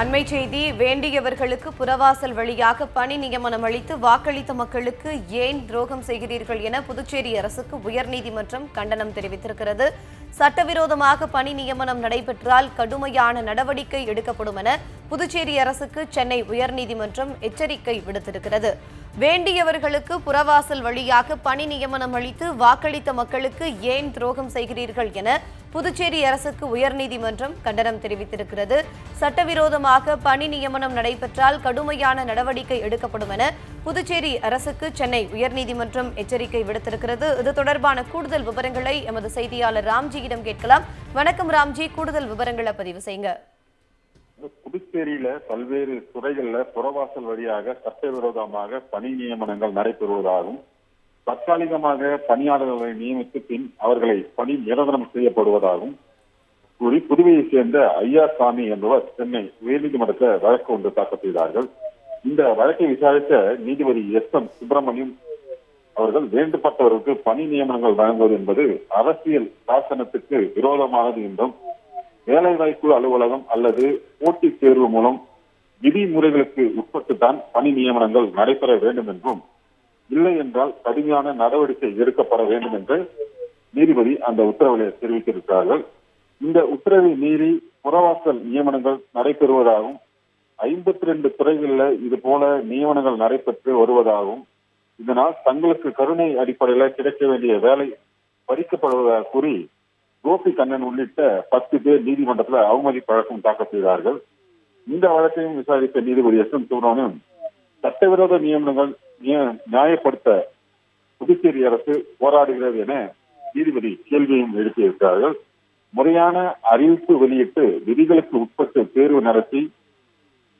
அண்மை செய்தி வேண்டியவர்களுக்கு புறவாசல் வழியாக பணி நியமனம் அளித்து வாக்களித்த மக்களுக்கு ஏன் துரோகம் செய்கிறீர்கள் என புதுச்சேரி அரசுக்கு உயர்நீதிமன்றம் கண்டனம் தெரிவித்திருக்கிறது. சட்டவிரோதமாக பணி நியமனம் நடைபெற்றால் கடுமையான நடவடிக்கை எடுக்கப்படும் என புதுச்சேரி அரசுக்கு சென்னை உயர்நீதிமன்றம் எச்சரிக்கை விடுத்திருக்கிறது. வேண்டியவர்களுக்கு புறவாசல் வழியாக பணி நியமனம் அளித்து வாக்களித்த மக்களுக்கு ஏன் துரோகம் செய்கிறீர்கள் என புதுச்சேரி அரசுக்கு உயர்நீதிமன்றம் கண்டனம் தெரிவித்திருக்கிறது. சட்டவிரோதமாக பணி நியமனம் நடைபெற்றால் கடுமையான நடவடிக்கை எடுக்கப்படும் என புதுச்சேரி அரசுக்கு சென்னை உயர்நீதிமன்றம் எச்சரிக்கை விடுத்திருக்கிறது. இது தொடர்பான கூடுதல் விவரங்களை எமது செய்தியாளர் ராம்ஜியிடம் கேட்கலாம். வணக்கம் ராம்ஜி கூடுதல் விவரங்களை பதிவு செய்யுங்க. புதுச்சேரியில பல்வேறு துறைகள்ல புறவாசல் வழியாக சட்டவிரோதமாக பணி நியமனங்கள் நடைபெறுவதாகவும் தற்காலிகமாக பணியாளர்களை நியமித்து பின் அவர்களை பணி நிரந்தரம் செய்யப்படுவதாகவும் கூறி புதுவையைச் சேர்ந்த ஐயா சாமி என்பவர் சென்னை உயர்நீதிமன்றத்தில் வழக்கு ஒன்று தாக்கல் செய்தார்கள். இந்த வழக்கை விசாரித்த நீதிபதி எஸ் எம் சுப்பிரமணியம் அவர்கள் வேண்டுபட்டவருக்கு பணி நியமனங்கள் வழங்குவது என்பது அரசியல் சாசனத்துக்கு விரோதமானது என்றும் வேலைவாய்ப்பு அலுவலகம் அல்லது போட்டித் தேர்வு மூலம் விதிமுறைகளுக்கு உட்பட்டுத்தான் பணி நியமனங்கள் நடைபெற வேண்டும் என்றும் இல்லை என்றால் கடுமையான நடவடிக்கை எடுக்கப்பட வேண்டும் என்று நீதிபதி அந்த உத்தரவிலே தெரிவித்திருக்கிறார்கள். இந்த உத்தரவை மீறி புறவாசல் நியமனங்கள் நடைபெறுவதாகவும் ஐம்பத்தி ரெண்டு துறைகளில் இது போல நியமனங்கள் நடைபெற்று வருவதாகவும் இதனால் தங்களுக்கு கருணை அடிப்படையில் கிடைக்க வேண்டிய வேலை பறிக்கப்படுவதாக கூறி கோபி கண்ணன் உள்ளிட்ட பத்து பேர் நீதிமன்றத்தில் அவமதிப்பு வழக்கம் தாக்கல் செய்தார்கள். இந்த வழக்கையும் விசாரித்த நீதிபதி எஸ் எம் சுப்பிரமணியம் சட்டவிரோத நியமனங்கள் நிய- நியாயப்படுத்த புதுச்சேரி அரசு போராடுகிறது என நீதிபதி கேள்வியும் எழுப்பியிருக்கிறார்கள். முறையான அறிவிப்பு வெளியிட்டு விதிகளுக்கு உட்பட்டு தேர்வு நடத்தி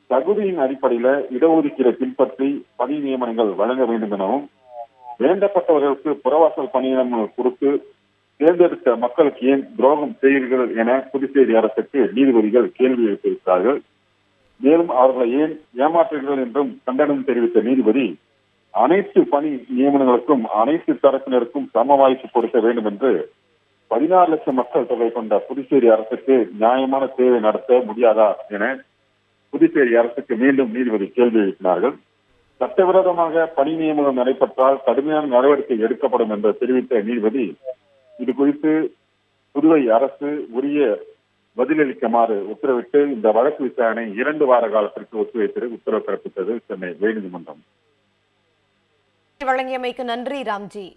தகுதியின் அடிப்படையில இடஒதுக்கீடு பின்பற்றி பணி நியமனங்கள் வழங்க வேண்டும் எனவும் வேண்டப்பட்டவர்களுக்கு புறவாசல் பணியிடங்கள் கொடுத்து குறித்த மக்களுக்கு ஏன் துரோகம் செய்கிறீர்கள் என புதுச்சேரி அரசுக்கு நீதிபதிகள் கேள்வி எழுப்பியிருக்கிறார்கள். மேலும் அவர்களை ஏன் ஏமாற்றுகிறீர்கள் என்றும் கண்டனம் தெரிவித்த நீதிபதி அனைத்து பணி நியமனங்களுக்கும் அனைத்து தரப்பினருக்கும் சம வாய்ப்பு கொடுக்க வேண்டும் என்று பதினாறு லட்சம் மக்கள் தொகை கொண்ட புதுச்சேரி அரசுக்கு நியாயமான தேவை நடத்த முடியாதா என புதுச்சேரி அரசுக்கு மீண்டும் நீதிபதி கேள்வி எழுப்பினார்கள். சட்டவிரோதமாக பணி நியமனம் நடைபெற்றால் கடுமையான நடவடிக்கை எடுக்கப்படும் என்று தெரிவித்த நீதிபதி இது குறித்து புதுவை அரசு உரிய பதிலளிக்குமாறு உத்தரவிட்டு இந்த வழக்கு விசாரணை இரண்டு வார காலத்திற்கு ஒத்திவைத்து உத்தரவு பிறப்பித்தது சென்னை உயர்நீதிமன்றம். வழங்கியமைக்கு நன்றி ராம்ஜி.